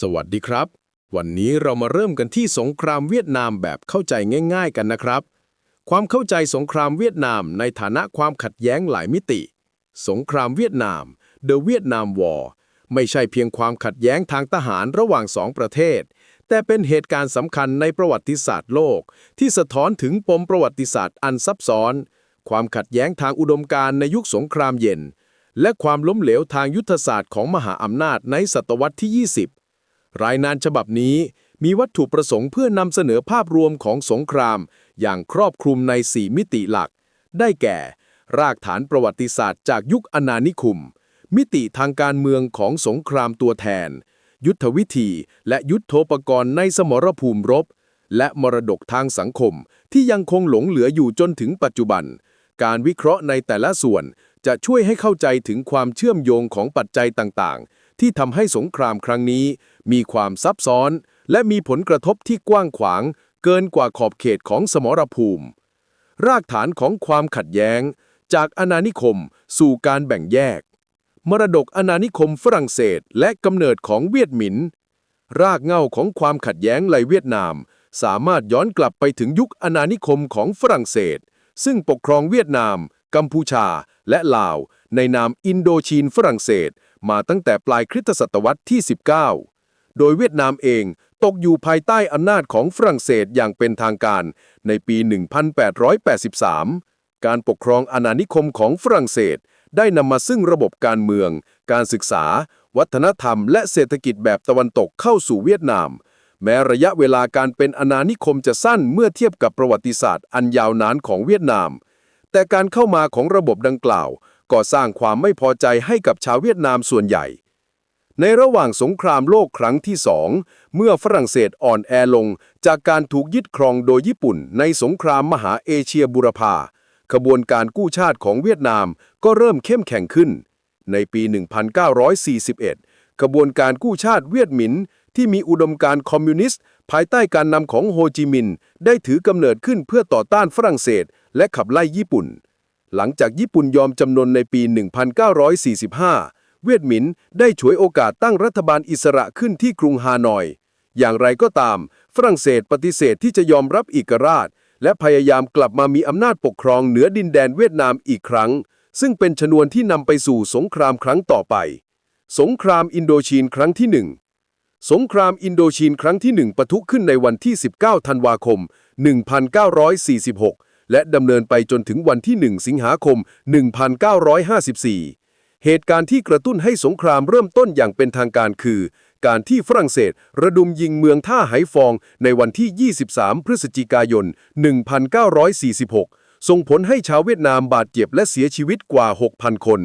สวัสดีครับ วันนี้เรามาเริ่มกันที่สงครามเวียดนามแบบเข้าใจง่ายๆกันนะครับ ความเข้าใจสงครามเวียดนามในฐานะความขัดแย้งหลายมิติ สงครามเวียดนาม The Vietnam War ไม่ใช่เพียงความขัดแย้งทางทหารระหว่างสองประเทศ แต่เป็นเหตุการณ์สำคัญในประวัติศาสตร์โลก ที่สะท้อนถึงปมประวัติศาสตร์อันซับซ้อน ความขัดแย้งทางอุดมการณ์ในยุคสงครามเย็น และความล้มเหลวทางยุทธศาสตร์ของมหาอำนาจในศตวรรษที่ 20 รายงานฉบับนี้มีวัตถุประสงค์เพื่อนำเสนอภาพรวมของสงคราม อย่างครอบคลุมใน 4 มิติหลัก ได้แก่ รากฐานประวัติศาสตร์จากยุคอนานิคม มิติทางการเมืองของสงครามตัวแทน ยุทธวิธีและยุทโธปกรณ์ในสมรภูมิรบ และมรดกทางสังคมที่ยังคงหลงเหลืออยู่จนถึงปัจจุบัน การวิเคราะห์ในแต่ละส่วนจะช่วยให้เข้าใจถึงความเชื่อมโยงของปัจจัยต่างๆ ที่ทำให้สงครามครั้งนี้ มีความซับซ้อน และมีผลกระทบที่กว้างขวาง เกินกว่าขอบเขตของสมรภูมิ รากฐานของความขัดแย้ง จากอาณานิคมสู่การแบ่งแยก มรดกอาณานิคมฝรั่งเศสและกำเนิดของเวียดหมิน รากเหง้าของความขัดแย้งในเวียดนาม สามารถย้อนกลับไปถึงยุคอาณานิคมของฝรั่งเศส ซึ่งปกครองเวียดนาม กัมพูชา และลาว ในนามอินโดชีนฝรั่งเศสมาตั้งแต่ปลายคริสตศตวรรษที่ 19 โดยเวียดนามเองตกอยู่ภายใต้อำนาจของฝรั่งเศสอย่างเป็นทางการในปี 1883 การปกครองอาณานิคมของฝรั่งเศส ได้นำมาซึ่งระบบการเมือง การศึกษา วัฒนธรรม และเศรษฐกิจแบบตะวันตกเข้าสู่เวียดนาม แม้ระยะเวลาการเป็นอาณานิคมจะสั้นเมื่อเทียบกับประวัติศาสตร์อันยาวนานของเวียดนาม แต่การเข้ามาของระบบดังกล่าว ก็สร้างความไม่พอใจให้กับชาวเวียดนามส่วนใหญ่ ในระหว่างสงครามโลกครั้งที่สอง เมื่อฝรั่งเศสอ่อนแอลง จากการถูกยึดครองโดยญี่ปุ่น ในสงครามมหาเอเชียบุรพาขบวนการกู้ชาติของเวียดนามก็เริ่มเข้มแข็งขึ้น ในปี 1941 ขบวนการกู้ชาติเวียดมินที่มีอุดมการณ์คอมมิวนิสต์ ภายใต้การนำของโฮจิมินห์ได้ถือกำเนิดขึ้นเพื่อต่อต้านฝรั่งเศส และขับไล่ญี่ปุ่น หลังจากญี่ปุ่นยอมจำนนในปี 1945 เวียดหมินได้ฉวยโอกาสตั้งรัฐบาลอิสระขึ้นที่กรุงฮานอย อย่างไรก็ตาม ฝรั่งเศสปฏิเสธที่จะยอมรับเอกราช และพยายามกลับมามีอำนาจปกครองเหนือดินแดนเวียดนามอีกครั้ง ซึ่งเป็นชนวนที่นำไปสู่สงครามครั้งต่อไป สงครามอินโดชีนครั้งที่หนึ่งสงครามอินโดชีนครั้งที่หนึ่งปะทุขึ้นในวันที่ 19 ธันวาคม 1946 และดำเนินไปจนถึงวันที่ 1 สิงหาคม 1954 เหตุการณ์ที่กระตุ้นให้สงครามเริ่มต้นอย่างเป็นทางการคือ การที่ฝรั่งเศสระดมยิงเมืองท่าไหฟองในวันที่ 23 พฤศจิกายน 1946 ส่งผลให้ชาวเวียดนามบาดเจ็บและเสียชีวิตกว่า 6,000 คน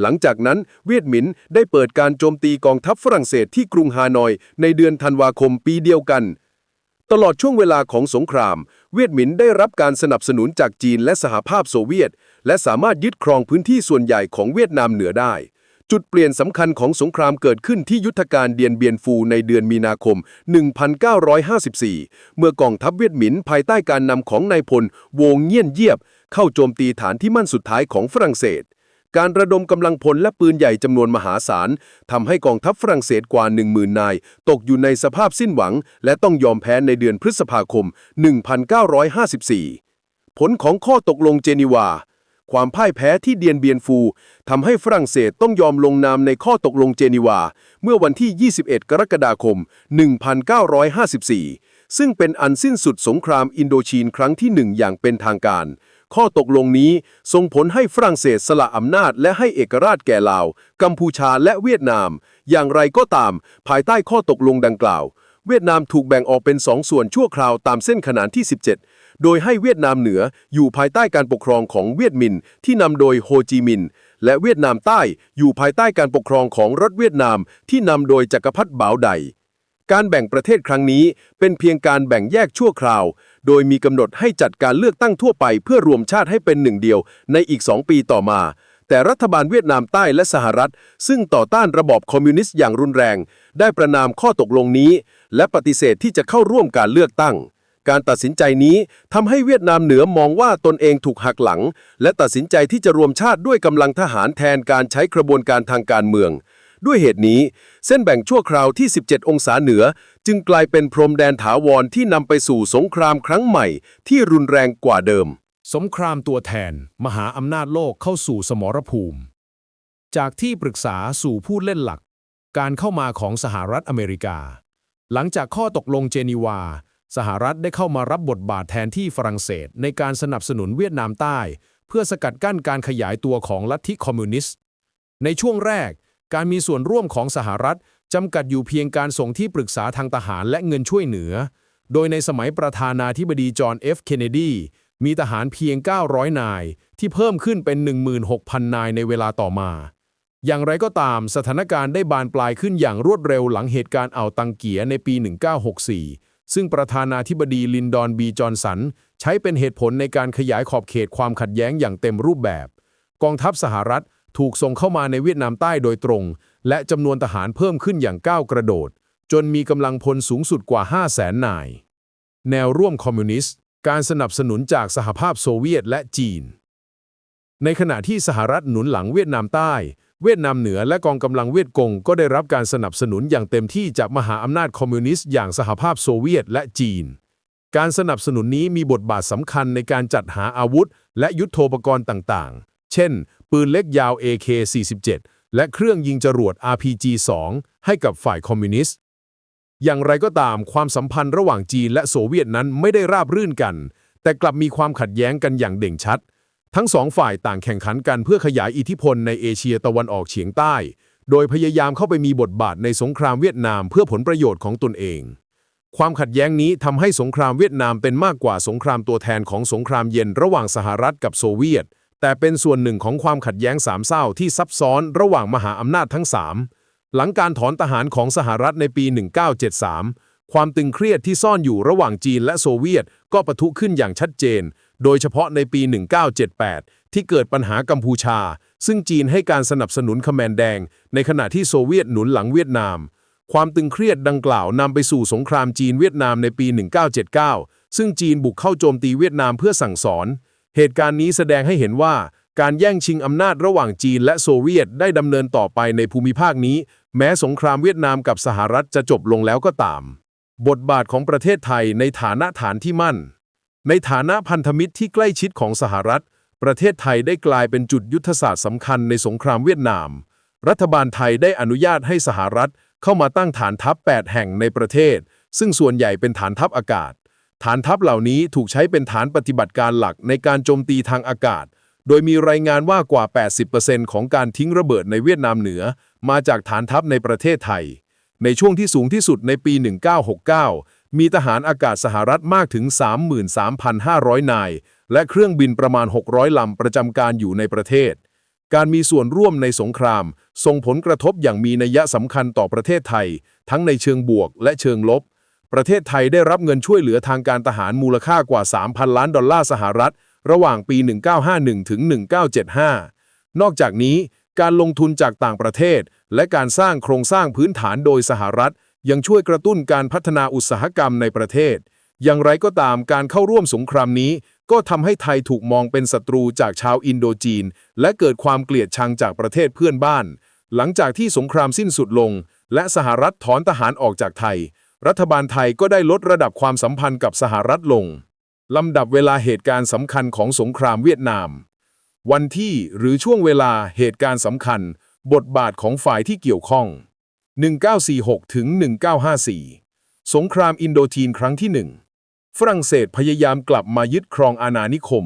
หลังจากนั้นเวียดหมินได้เปิดการโจมตีกองทัพฝรั่งเศสที่กรุงฮานอย ในเดือนธันวาคมปีเดียวกัน ตลอดช่วงเวลาของสงคราม เวียดหมินได้รับการสนับสนุนจากจีนและสหภาพโซเวียต และสามารถยึดครองพื้นที่ส่วนใหญ่ของเวียดนามเหนือได้ จุดเปลี่ยนสำคัญของสงครามเกิดขึ้นที่ยุทธการเดียนเบียนฟูในเดือนมีนาคม 1954 เมื่อกองทัพเวียดหมินภายใต้การนำของนายพล วงเงียนเยียบ เข้าโจมตีฐานที่มั่นสุดท้ายของฝรั่งเศส การระดมกำลังพลและปืนใหญ่จำนวนมหาศาลทำให้กองทัพฝรั่งเศสกว่า 10,000 นาย ตกอยู่ในสภาพสิ้นหวัง และต้องยอมแพ้ในเดือนพฤษภาคม 1954 ผลของข้อตกลงเจนีวา ความพ่ายแพ้ที่เดียนเบียนฟูทำให้ฝรั่งเศสต้องยอมลงนามในข้อตกลงเจนีวา เมื่อวันที่ 21 กรกฎาคม 1954 ซึ่งเป็นอันสิ้นสุดสงครามอินโดชีนครั้งที่หนึ่งอย่างเป็นทางการ ข้อตกลงนี้ส่งผลให้ฝรั่งเศสสละอำนาจและให้เอกราชแก่ลาว กัมพูชาและเวียดนาม อย่างไรก็ตาม ภายใต้ข้อตกลงดังกล่าว เวียดนามถูกแบ่งออกเป็นสองส่วนชั่วคราวตามเส้นขนานที่ 17 โดยให้เวียดนามเหนืออยู่ภายใต้การปกครองของเวียดมินที่นำโดยโฮจิมินห์และเวียดนามใต้อยู่ภายใต้การปกครองของรัฐเวียดนามที่นำโดยจักรพรรดิบ่าวได การแบ่งประเทศครั้งนี้เป็นเพียงการแบ่งแยกชั่วคราว โดยมีกำหนดให้จัดการเลือกตั้งทั่วไปเพื่อรวมชาติให้เป็นหนึ่งเดียวในอีก2ปีต่อมา แต่รัฐบาลเวียดนามใต้และสหรัฐ ซึ่งต่อต้านระบอบคอมมิวนิสต์อย่างรุนแรง ได้ประนามข้อตกลงนี้ และปฏิเสธที่จะเข้าร่วมการเลือกตั้ง การตัดสินใจนี้ทำให้เวียดนามเหนือมองว่าตนเองถูกหักหลัง และตัดสินใจที่จะรวมชาติด้วยกำลังทหารแทนการใช้กระบวนการทางการเมือง ด้วยเหตุนี้ เส้นแบ่งชั่วคราวที่ 17 องศาเหนือ จึงกลายเป็นพรมแดนถาวรที่นำไปสู่สงครามครั้งใหม่ ที่รุนแรงกว่าเดิม สงครามตัวแทน มหาอำนาจโลกเข้าสู่สมรภูมิ จากที่ปรึกษาสู่ผู้เล่นหลัก การเข้ามาของสหรัฐอเมริกา หลังจากข้อตกลงเจนีวาสหรัฐได้เข้ามารับบทบาทแทนที่ฝรั่งเศสในการสนับสนุนเวียดนามใต้ เพื่อสกัดกั้นการขยายตัวของลัทธิคอมมิวนิสต์ ในช่วงแรก การมีส่วนร่วมของสหรัฐจำกัดอยู่เพียงการส่งที่ปรึกษาทางทหารและเงินช่วยเหลือ โดยในสมัยประธานาธิบดีจอห์นเอฟเคนเนดี มีทหารเพียง 900 นาย ที่เพิ่มขึ้นเป็น 16,000 นายในเวลาต่อมา อย่างไรก็ตามสถานการณ์ได้บานปลายขึ้นอย่างรวดเร็วหลังเหตุการณ์อ่าวตังเกียในปี 1964 ซึ่งประธานาธิบดีลินดอนบีจอห์นสัน ใช้เป็นเหตุผลในการขยายขอบเขตความขัดแย้งอย่างเต็มรูปแบบ กองทัพสหรัฐ ถูกส่งเข้ามาในเวียดนามใต้โดยตรง และจำนวนทหารเพิ่มขึ้นอย่างก้าวกระโดด จนมีกำลังพลสูงสุดกว่า 5 0 0แสนนาย แนวร่วมคอมมิวนิสต์ การสนับสนุนจากสหภาพโซเวียตและจีน ในขณะที่สหรัฐหนุนหลังเวียดนามใต้ เวียดนามเหนือและกองกำลังเวียดกงก็ได้รับการสนับสนุนอย่างเต็มที่จากมหาอำนาจคอมมิวนิสต์อย่างสหภาพโซเวียตและจีนการสนับสนุนนี้มีบทบาทสำคัญในการจัดหาอาวุธ และยุทโธปกรณ์ต่างๆ เช่น ปืนเล็กยาว AK-47 และเครื่องยิงจรวด RPG-2 ให้กับฝ่ายคอมมิวนิสต์ อย่างไรก็ตามความสัมพันธ์ระหว่างจีนและโซเวียตนั้นไม่ได้ราบรื่นกัน แต่กลับมีความขัดแย้งกันอย่างเด่นชัด ทั้งสองฝ่ายต่างแข่งขันกันเพื่อขยายอิทธิพลในเอเชียตะวันออกเฉียงใต้ โดยพยายามเข้าไปมีบทบาทในสงครามเวียดนามเพื่อผลประโยชน์ของตนเอง ความขัดแย้งนี้ทำให้สงครามเวียดนามเป็นมากกว่าสงครามตัวแทนของสงครามเย็นระหว่างสหรัฐกับโซเวียต แต่เป็นส่วนหนึ่งของความขัดแย้งสามเศร้าที่ซับซ้อนระหว่างมหาอำนาจทั้งสามหลังการถอนทหารของสหรัฐในปี 1973 ความตึงเครียดที่ซ่อนอยู่ระหว่างจีนและโซเวียตก็ปะทุขึ้นอย่างชัดเจน โดยเฉพาะในปี 1978 ที่เกิดปัญหากัมพูชา ซึ่งจีนให้การสนับสนุนขแมนแดง ในขณะที่โซเวียตหนุนหลังเวียดนาม ความตึงเครียดดังกล่าวนำไปสู่สงครามจีนเวียดนามในปี 1979 ซึ่งจีนบุกเข้าโจมตีเวียดนามเพื่อสั่งสอน เหตุการณ์นี้แสดงให้เห็นว่าการแย่งชิงอำนาจระหว่างจีนและโซเวียตได้ดำเนินต่อไปในภูมิภาคนี้ แม้สงครามเวียดนามกับสหรัฐจะจบลงแล้วก็ตาม บทบาทของประเทศไทยในฐานะฐานที่มั่น ในฐานะพันธมิตรที่ใกล้ชิดของสหรัฐ ประเทศไทยได้กลายเป็นจุดยุทธศาสตร์สำคัญในสงครามเวียดนาม รัฐบาลไทยได้อนุญาตให้สหรัฐเข้ามาตั้งฐานทัพ 8 แห่งในประเทศ ซึ่งส่วนใหญ่เป็นฐานทัพอากาศ ฐานทัพเหล่านี้ถูกใช้เป็นฐานปฏิบัติการหลักในการโจมตีทางอากาศ โดยมีรายงานว่ากว่า 80%ของการทิ้งระเบิดในเวียดนามเหนือ มาจากฐานทัพในประเทศไทย ในช่วงที่สูงที่สุดในปี 1969 มีทหารอากาศสหรัฐมากถึง 33,500 นาย และเครื่องบินประมาณ 600 ลำประจำการอยู่ในประเทศ การมีส่วนร่วมในสงคราม ส่งผลกระทบอย่างมีนัยสำคัญต่อประเทศไทย ทั้งในเชิงบวกและเชิงลบ ประเทศไทยได้รับเงินช่วยเหลือทางการทหารมูลค่ากว่า 3,000 ล้านดอลลาร์สหรัฐ ระหว่างปี 1951 ถึง 1975 นอกจากนี้ การลงทุนจากต่างประเทศ และการสร้างโครงสร้างพื้นฐานโดยสหรัฐ ยังช่วยกระตุ้นการพัฒนาอุตสาหกรรมในประเทศ อย่างไรก็ตามการเข้าร่วมสงครามนี้ ก็ทำให้ไทยถูกมองเป็นศัตรูจากชาวอินโดจีน และเกิดความเกลียดชังจากประเทศเพื่อนบ้าน หลังจากที่สงครามสิ้นสุดลง และสหรัฐถอนทหารออกจากไทย รัฐบาลไทยก็ได้ลดระดับความสัมพันธ์กับสหรัฐลง ลำดับเวลาเหตุการณ์สำคัญของสงครามเวียดนาม วันที่หรือช่วงเวลาเหตุการณ์สำคัญ บทบาทของฝ่ายที่เกี่ยวข้อง 1946ถึง1954 สงครามอินโดจีนครั้งที่หนึ่งฝรั่งเศสพยายามกลับมายึดครองอาณานิคม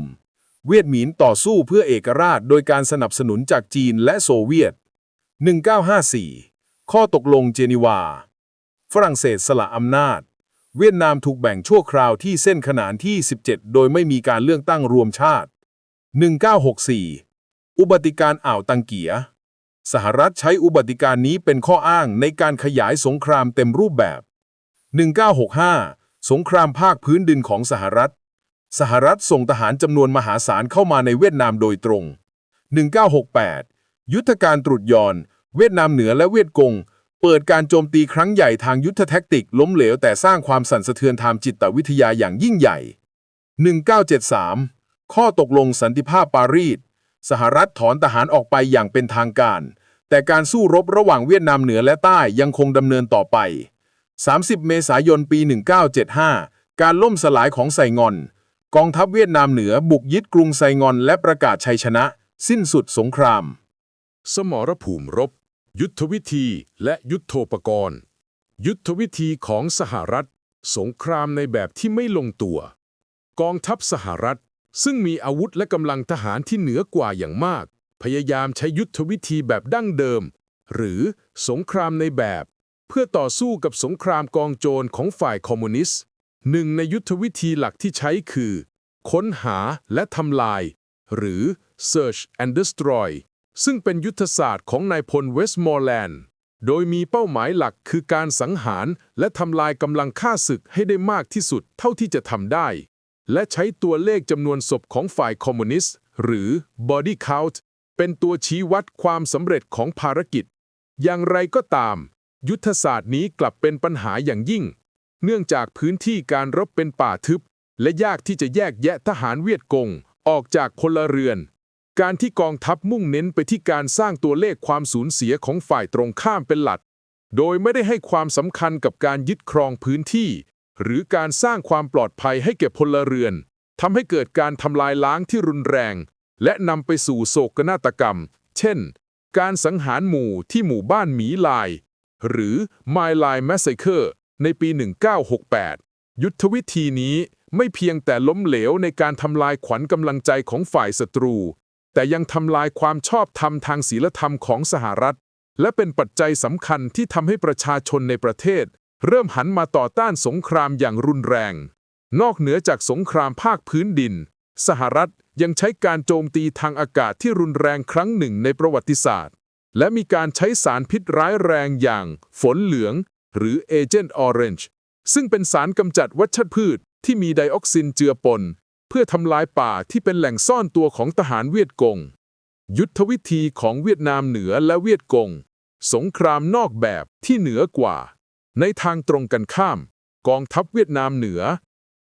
เวียดหมินต่อสู้เพื่อเอกราชโดยการสนับสนุนจากจีนและโซเวียต 1954 ข้อตกลงเจนีวา ฝรั่งเศสสละอำนาจ เวียดนามถูกแบ่งชั่วคราวที่เส้นขนานที่ 17 โดยไม่มีการเลือกตั้งรวมชาติ 1964 อุบัติการอ่าวตังเกีย สหรัฐใช้อุบัติการนี้เป็นข้ออ้างในการขยายสงครามเต็มรูปแบบ 1965 สงครามภาคพื้นดินของสหรัฐ สหรัฐส่งทหารจำนวนมหาศาลเข้ามาในเวียดนามโดยตรง 1968 ยุทธการตรุษยอน เวียดนามเหนือและเวียดกง เปิดการโจมตีครั้งใหญ่ทางยุทธแทคติกล้มเหลวแต่สร้างความสั่นสะเทือนทางจิตวิทยาอย่างยิ่งใหญ่ 1973 ข้อตกลงสันติภาพปารีส สหรัฐถอนทหารออกไปอย่างเป็นทางการ แต่การสู้รบระหว่างเวียดนามเหนือและใต้ยังคงดำเนินต่อไป 30 เมษายนปี 1975 การล่มสลายของไซงอน กองทัพเวียดนามเหนือบุกยึดกรุงไซงอนและประกาศชัยชนะ สิ้นสุดสงคราม สมรภูมิรบ ยุทธวิธีและยุทโธปกรณ์ ยุทธวิธีของสหรัฐ สงครามในแบบที่ไม่ลงตัว กองทัพสหรัฐ ซึ่งมีอาวุธและกำลังทหารที่เหนือกว่าอย่างมาก พยายามใช้ยุทธวิธีแบบดั้งเดิม หรือสงครามในแบบ เพื่อต่อสู้กับสงครามกองโจรของฝ่ายคอมมิวนิสต์หนึ่งในยุทธวิธีหลักที่ใช้คือ ค้นหาและทำลาย หรือ Search and Destroy ซึ่งเป็นยุทธศาสตร์ของนายพลเวสต์มอร์แลนด์ โดยมีเป้าหมายหลักคือการสังหารและทำลายกำลังฆ่าศึกให้ได้มากที่สุดเท่าที่จะทำได้ และใช้ตัวเลขจำนวนศพของฝ่ายคอมมิวนิสต์ หรือ body count เป็นตัวชี้วัดความสำเร็จของภารกิจ อย่างไรก็ตาม ยุทธศาสตร์นี้กลับเป็นปัญหาอย่างยิ่ง เนื่องจากพื้นที่การรบเป็นป่าทึบ และยากที่จะแยกแยะทหารเวียดกงออกจากพลเรือน การที่กองทัพมุ่งเน้นไปที่การสร้างตัวเลขความสูญเสียของฝ่ายตรงข้ามเป็นหลัก โดยไม่ได้ให้ความสำคัญกับการยึดครองพื้นที่ หรือการสร้างความปลอดภัยให้แก่พลเรือนทำให้เกิดการทำลายล้างที่รุนแรง และนำไปสู่โศกนาฏกรรม เช่น การสังหารหมู่ที่หมู่บ้านหมีลาย หรือ My Line Massacre ในปี 1968 ยุทธวิธีนี้ไม่เพียงแต่ล้มเหลวในการทำลายขวัญกำลังใจของฝ่ายศัตรู แต่ยังทำลายความชอบธรรมทางศีลธรรมของสหรัฐ และเป็นปัจจัยสำคัญที่ทำให้ประชาชนในประเทศ เริ่มหันมาต่อต้านสงครามอย่างรุนแรง นอกเหนือจากสงครามภาคพื้นดิน สหรัฐยังใช้การโจมตีทางอากาศที่รุนแรงครั้งหนึ่งในประวัติศาสตร์ และมีการใช้สารพิษร้ายแรงอย่างฝนเหลือง หรือเอเจนต์ออเรนจ์ซึ่งเป็นสารกำจัดวัชพืชที่มีไดออกซินเจือปน เพื่อทำลายป่าที่เป็นแหล่งซ่อนตัวของทหารเวียดกง ยุทธวิธีของเวียดนามเหนือและเวียดกง สงครามนอกแบบที่เหนือกว่า ในทางตรงกันข้าม กองทัพเวียดนามเหนือ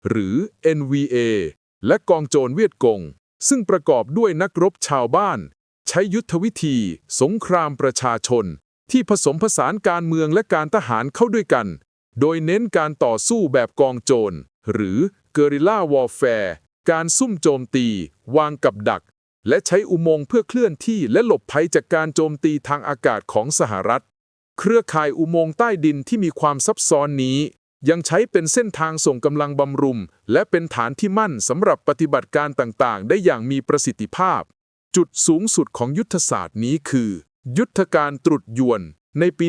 หรือ NVA และกองโจรเวียดกง ซึ่งประกอบด้วยนักรบชาวบ้าน ใช้ยุทธวิธี สงครามประชาชน ที่ผสมผสานการเมืองและการทหารเข้าด้วยกัน โดยเน้นการต่อสู้แบบกองโจรหรือ Guerrilla Warfare การซุ่มโจมตี วางกับดัก และใช้อุโมงค์เพื่อเคลื่อนที่และหลบภัยจากการโจมตีทางอากาศของสหรัฐ เครือข่ายอุโมงค์ใต้ดินที่มีความซับซ้อนนี้ ยังใช้เป็นเส้นทางส่งกำลังบำรุงและเป็นฐานที่มั่นสำหรับปฏิบัติการต่างๆ ได้อย่างมีประสิทธิภาพ จุดสูงสุดของยุทธศาสตร์นี้คือ ยุทธการตรุษยวนในปี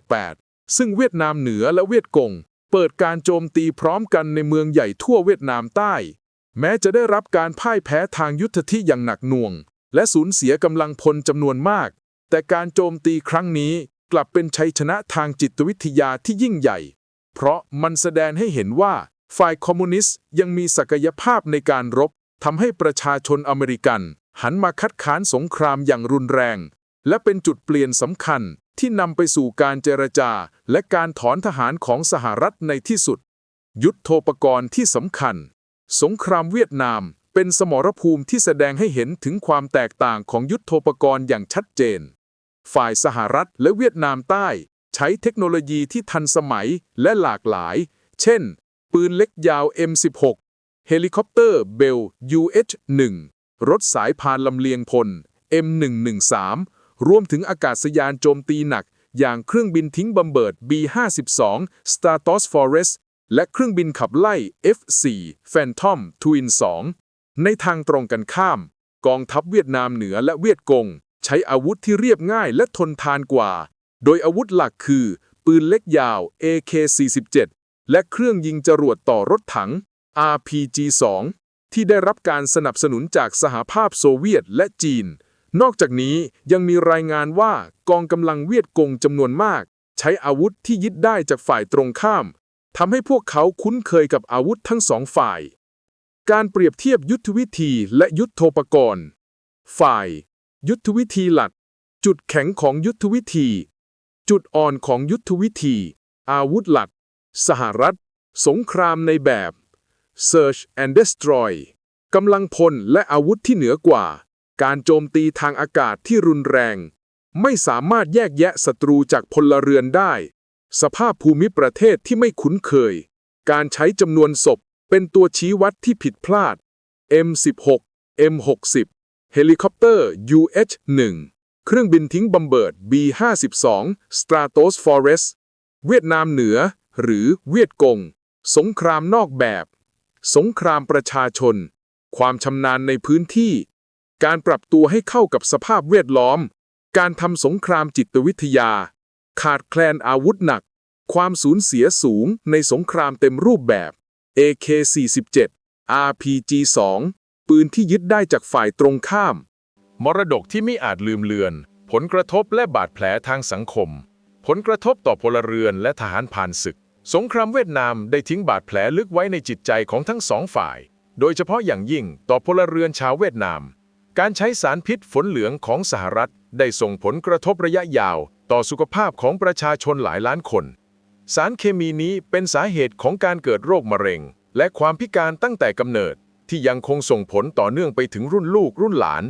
1968 ซึ่งเวียดนามเหนือและเวียดกงเปิดการโจมตีพร้อมกันในเมืองใหญ่ทั่วเวียดนามใต้ แม้จะได้รับการพ่ายแพ้ทางยุทธที่อย่างหนักหน่วง และสูญเสียกำลังพลจำนวนมาก แต่การโจมตีครั้งนี้กลับเป็นชัยชนะทางจิตวิทยาที่ยิ่งใหญ่ เพราะมันแสดงให้เห็นว่าฝ่ายคอมมิวนิสต์ยังมีศักยภาพในการรบทำให้ประชาชนอเมริกัน หันมาคัดค้านสงครามอย่างรุนแรง และเป็นจุดเปลี่ยนสำคัญที่นำไปสู่การเจรจา และการถอนทหารของสหรัฐในที่สุด ยุทโธปกรณ์ที่สำคัญ สงครามเวียดนามเป็นสมรภูมิที่แสดงให้เห็นถึงความแตกต่างของยุทโธปกรณ์อย่างชัดเจน ฝ่ายสหรัฐและเวียดนามใต้ ใช้เทคโนโลยีที่ทันสมัยและหลากหลาย เช่น ปืนเล็กยาว M16 เฮลิคอปเตอร์เบล UH-1 รถสายพานลำเลียงพล M113 รวมถึงอากาศยานโจมตีหนัก อย่างเครื่องบินทิ้งบำเบิด B-52 Stratos Forest และเครื่องบินขับไล่ F-4 Phantom Twin 2 ในทางตรงกันข้าม กองทัพเวียดนามเหนือและเวียดกง ใช้อาวุธที่เรียบง่ายและทนทานกว่า โดยอาวุธหลักคือ ปืนเล็กยาว AK-47 และเครื่องยิงจรวดต่อรถถัง RPG-2 ที่ได้รับการสนับสนุนจากสหภาพโซเวียตและจีน นอกจากนี้ยังมีรายงานว่ากองกำลังเวียดกงจำนวนมาก ใช้อาวุธที่ยึดได้จากฝ่ายตรงข้าม ทำให้พวกเขาคุ้นเคยกับอาวุธทั้งสองฝ่าย การเปรียบเทียบยุทธวิธีและยุทโธปกรณ์ ฝ่าย ยุทธวิธีหลัก จุดแข็งของยุทธวิธี จุดอ่อนของยุทธวิธี อาวุธหลัก สหรัฐ สงครามในแบบ Search and Destroy กำลังพลและอาวุธที่เหนือกว่า การโจมตีทางอากาศที่รุนแรง ไม่สามารถแยกแยะศัตรูจากพลเรือนได้ สภาพภูมิประเทศที่ไม่คุ้นเคย การใช้จำนวนศพเป็นตัวชี้วัดที่ผิดพลาด M16 M60 เฮลิคอปเตอร์ UH-1 เครื่องบินทิ้งบัมเบิร์ด B-52 Stratos Forest เวียดนามเหนือ หรือเวียดกง สงครามนอกแบบ สงครามประชาชน ความชำนาญในพื้นที่ การปรับตัวให้เข้ากับสภาพแวดล้อม การทำสงครามจิตวิทยา ขาดแคลนอาวุธหนัก ความสูญเสียสูงในสงครามเต็มรูปแบบ AK-47 RPG-2 ปืนที่ยึดได้จากฝ่ายตรงข้าม มรดกที่ไม่อาจลืมเลือน ผลกระทบและบาดแผลทางสังคม ผลกระทบต่อพลเรือนและทหารผ่านศึก สงครามเวียดนามได้ทิ้งบาดแผลลึกไว้ในจิตใจของทั้งสองฝ่าย โดยเฉพาะอย่างยิ่งต่อพลเรือนชาวเวียดนาม การใช้สารพิษฝนเหลืองของสหรัฐได้ส่งผลกระทบระยะยาว ต่อสุขภาพของประชาชนหลายล้านคน สารเคมีนี้เป็นสาเหตุของการเกิดโรคมะเร็ง และความพิการตั้งแต่กำเนิด ที่ยังคงส่งผลต่อเนื่องไปถึงรุ่นลูกรุ่นหลาน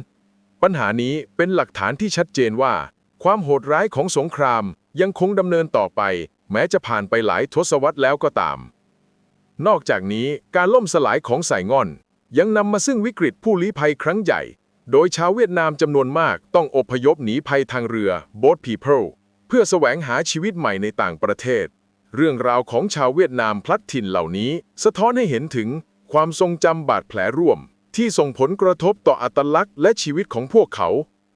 ปัญหานี้เป็นหลักฐานที่ชัดเจนว่า ความโหดร้ายของสงครามยังคงดำเนินต่อไป แม้จะผ่านไปหลายทศวรรษแล้วก็ตาม นอกจากนี้การล่มสลายของไซงอน ยังนำมาซึ่งวิกฤตผู้ลี้ภัยครั้งใหญ่ โดยชาวเวียดนามจำนวนมากต้องอพยพหนีภัยทางเรือ boat people เพื่อแสวงหาชีวิตใหม่ในต่างประเทศ เรื่องราวของชาวเวียดนามพลัดถิ่นเหล่านี้ สะท้อนให้เห็นถึงความทรงจำบาดแผลร่วม ที่ส่งผลกระทบต่ออัตลักษณ์และชีวิตของพวกเขา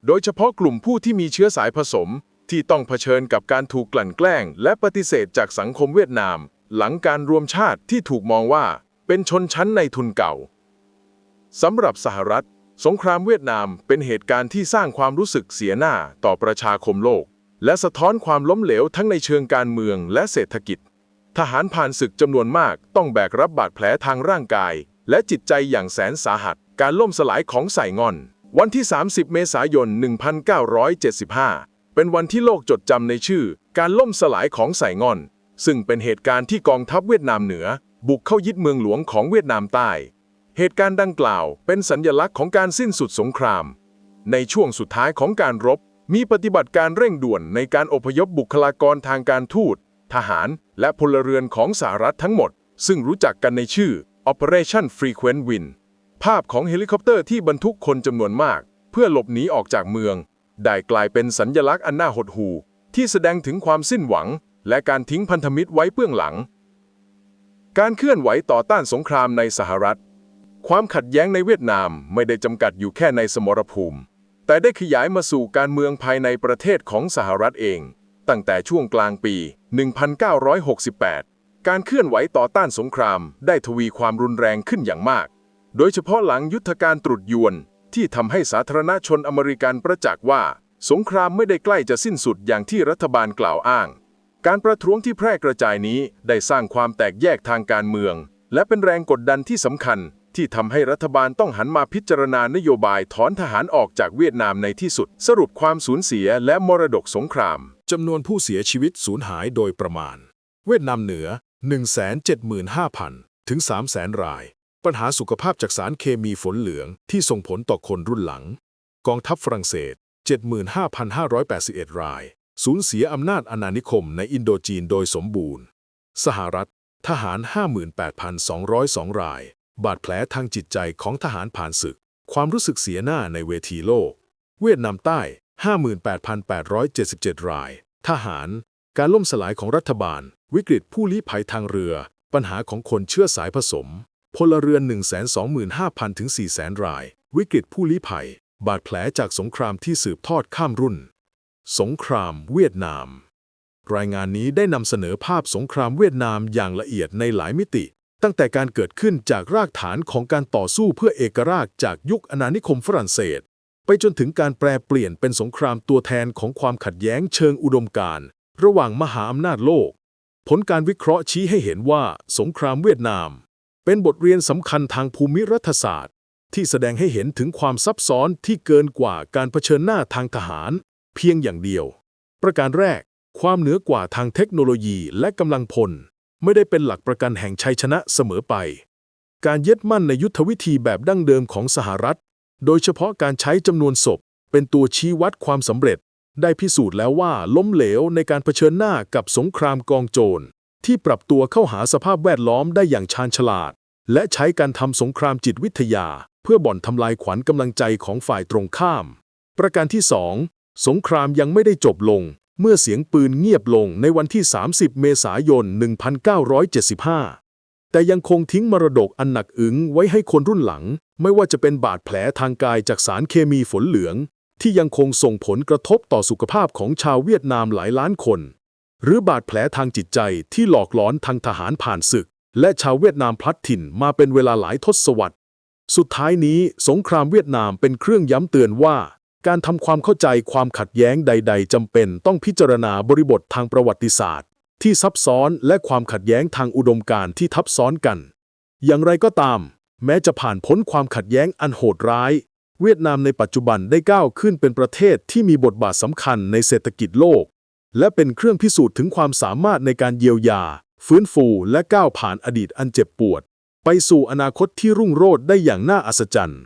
โดยเฉพาะกลุ่มผู้ที่มีเชื้อสายผสม ที่ต้องเผชิญกับการถูกกลั่นแกล้ง และปฏิเสธจากสังคมเวียดนาม หลังการรวมชาติที่ถูกมองว่า เป็นชนชั้นในทุนเก่าสำหรับสหรัฐ สงครามเวียดนามเป็นเหตุการณ์ที่สร้างความรู้สึกเสียหน้าต่อประชาคมโลก และสะท้อนความล้มเหลวทั้งในเชิงการเมืองและเศรษฐกิจ ทหารผ่านศึกจำนวนมากต้องแบกรับบาดแผลทางร่างกาย และจิตใจอย่างแสนสาหัส การล่มสลายของไส่งอน วันที่ 30 เมษายน 1975 เป็นวันที่โลกจดจำในชื่อ การล่มสลายของไส่งอน ซึ่งเป็นเหตุการณ์ที่กองทัพเวียดนามเหนือ บุกเข้ายึดเมืองหลวงของเวียดนามใต้ เหตุการณ์ดังกล่าวเป็นสัญญลักษณ์ของการสิ้นสุดสงคราม ในช่วงสุดท้ายของการรบ มีปฏิบัติการเร่งด่วนในการอพยพบุคลากรทางการทูต ทหาร และพลเรือนของสหรัฐทั้งหมด ซึ่งรู้จักกันในชื่อ Operation Frequent Win ภาพของเฮลิคอปเตอร์ที่บรรทุกคนจำนวนมาก เพื่อหลบหนีออกจากเมือง ได้กลายเป็นสัญญลักษณ์อันน่าหดหู่ที่แสดงถึงความสิ้นหวัง และการทิ้งพันธมิตรไว้เบื้องหลัง การเคลื่อนไหวต่อต้านสงครามในสหรัฐ ความขัดแย้งในเวียดนามไม่ได้จำกัดอยู่แค่ในสมรภูมิ แต่ได้ขยายมาสู่การเมืองภายในประเทศของสหรัฐเอง ตั้งแต่ช่วงกลางปี 1968 การเคลื่อนไหวต่อต้านสงครามได้ทวีความรุนแรงขึ้นอย่างมาก โดยเฉพาะหลังยุทธการตรุษยวน ที่ทำให้สาธารณชนอเมริกันประจักษ์ว่า สงครามไม่ได้ใกล้จะสิ้นสุดอย่างที่รัฐบาลกล่าวอ้าง การประท้วงที่แพร่กระจายนี้ได้สร้างความแตกแยกทางการเมือง และเป็นแรงกดดันที่สำคัญ ที่ทำให้รัฐบาลต้องหันมาพิจารณานโยบายถอนทหารออกจากเวียดนามในที่สุด สรุปความสูญเสียและมรดกสงครามจำนวนผู้เสียชีวิตสูญหายโดยประมาณ เวียดนามเหนือ 175,000 ถึง 300,000 ราย ปัญหาสุขภาพจากสารเคมีฝนเหลืองที่ส่งผลต่อคนรุ่นหลัง กองทัพฝรั่งเศส 75,581 ราย สูญเสียอำนาจอาณานิคมในอินโดจีนโดยสมบูรณ์ สหรัฐทหาร 58,202 ราย บาดแผลทางจิตใจของทหารผ่านศึก ความรู้สึกเสียหน้าในเวทีโลก เวียดนามใต้ 58,877 ราย ทหาร การล่มสลายของรัฐบาล วิกฤตผู้ลี้ภัยทางเรือ ปัญหาของคนเชื้อสายผสม พลเรือน 125,000 ถึง 400,000 ราย วิกฤตผู้ลี้ภัย บาดแผลจากสงครามที่สืบทอดข้ามรุ่น สงครามเวียดนาม รายงานนี้ได้นำเสนอภาพสงครามเวียดนามอย่างละเอียดในหลายมิติ ตั้งแต่การเกิดขึ้นจากรากฐานของการต่อสู้เพื่อเอกราชจากยุคอาณานิคมฝรั่งเศส ไปจนถึงการแปลเปลี่ยนเป็นสงครามตัวแทนของความขัดแย้งเชิงอุดมการณ์ระหว่างมหาอำนาจโลก ผลการวิเคราะห์ชี้ให้เห็นว่าสงครามเวียดนาม เป็นบทเรียนสำคัญทางภูมิรัฐศาสตร์ ที่แสดงให้เห็นถึงความซับซ้อนที่เกินกว่าการเผชิญหน้าทางทหาร เพียงอย่างเดียว ประการแรก ความเหนือกว่าทางเทคโนโลยีและกำลังพล ไม่ได้เป็นหลักประกันแห่งชัยชนะเสมอไป การยึดมั่นในยุทธวิธีแบบดั้งเดิมของสหรัฐ โดยเฉพาะการใช้จำนวนศพ เป็นตัวชี้วัดความสำเร็จ ได้พิสูจน์แล้วว่าล้มเหลวในการเผชิญหน้ากับสงครามกองโจร ที่ปรับตัวเข้าหาสภาพแวดล้อมได้อย่างชาญฉลาด และใช้การทำสงครามจิตวิทยา เพื่อบ่อนทำลายขวัญกำลังใจของฝ่ายตรงข้าม ประการที่ 2 สงครามยังไม่ได้จบลง เมื่อเสียงปืนเงียบลงในวันที่ 30 เมษายน 1975 แต่ยังคงทิ้งมรดกอันหนักอึ้งไว้ให้คนรุ่นหลัง ไม่ว่าจะเป็นบาดแผลทางกายจากสารเคมีฝนเหลือง ที่ยังคงส่งผลกระทบต่อสุขภาพของชาวเวียดนามหลายล้านคน หรือบาดแผลทางจิตใจที่หลอกหลอนทางทหารผ่านศึก และชาวเวียดนามพลัดถิ่นมาเป็นเวลาหลายทศวรรษ สุดท้ายนี้สงครามเวียดนามเป็นเครื่องย้ำเตือนว่า การทำความเข้าใจความขัดแย้งใด ๆจำเป็นต้องพิจารณาบริบททางประวัติศาสตร์ ที่ซับซ้อนและความขัดแย้งทางอุดมการณ์ที่ทับซ้อนกัน อย่างไรก็ตาม แม้จะผ่านพ้นความขัดแย้งอันโหดร้าย เวียดนามในปัจจุบันได้ก้าวขึ้นเป็นประเทศที่มีบทบาทสำคัญในเศรษฐกิจโลก และเป็นเครื่องพิสูจน์ถึงความสามารถในการเยียวยา ฟื้นฟูและก้าวผ่านอดีตอันเจ็บปวด ไปสู่อนาคตที่รุ่งโรจน์ได้อย่างน่าอัศจรรย์